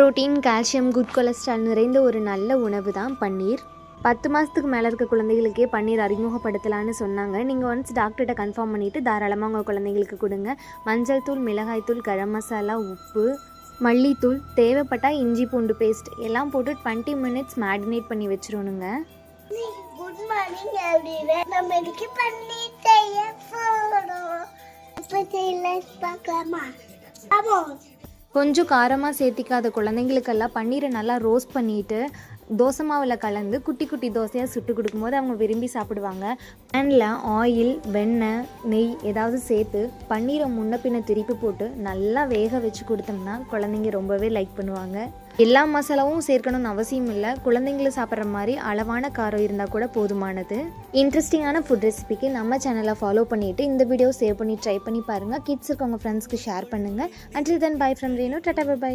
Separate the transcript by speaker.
Speaker 1: Protein calcium good cholesterol நிறைந்த ஒரு நல்ல உணவு தான் பன்னீர். பத்து மாதத்துக்கு மேலே இருக்க குழந்தைகளுக்கே பன்னீர் அறிமுகப்படுத்தலான்னு சொன்னாங்க. நீங்கள் ஒன்ஸ் டாக்டர்கிட்ட கன்ஃபார்ம் பண்ணிவிட்டு தாராளமாக உங்கள் குழந்தைங்களுக்கு கொடுங்க. மஞ்சள் தூள் மிளகாய் தூள் கரம் மசாலா உப்பு மல்லித்தூள் தேவைப்பட்டால் இஞ்சி பூண்டு பேஸ்ட் எல்லாம் போட்டு டுவெண்ட்டி மினிட்ஸ் மேரினேட் பண்ணி வச்சிடணுங்க.
Speaker 2: குட் மார்னிங் நம்ம இன்னைக்கு செய்ய பார்க்கலாமா?
Speaker 1: கொஞ்சம் காரமாக சேர்த்திக்காத குழந்தைங்களுக்கெல்லாம் பன்னீரை நல்லா ரோஸ்ட் பண்ணிவிட்டு தோசை மாவில் கலந்து குட்டி குட்டி தோசையாக சுட்டு கொடுக்கும்போது அவங்க விரும்பி சாப்பிடுவாங்க. பேனில் ஆயில் வெண்ணெய் நெய் ஏதாவது சேர்த்து பன்னீரை முன்ன பின்ன திருப்பி போட்டு நல்லா வேக வச்சு கொடுத்தோம்னா குழந்தைங்க ரொம்பவே லைக் பண்ணுவாங்க. எல்லா மசாலாவும் சேர்க்கணும்னு அவசியம் இல்லை. குழந்தைங்களை சாப்பிட்ற மாதிரி அளவான காரம் இருந்தால் கூட போதுமானது. இன்ட்ரெஸ்டிங்கான ஃபுட் ரெசிபிக்கு நம்ம சேனலை ஃபாலோ பண்ணிவிட்டு இந்த வீடியோ சேவ் பண்ணி ட்ரை பண்ணி பாருங்கள் கிட்ஸுக்கு இருக்கவங்க ஃப்ரெண்ட்ஸ்க்கு ஷேர் பண்ணுங்கள் until then bye from Reno tata bye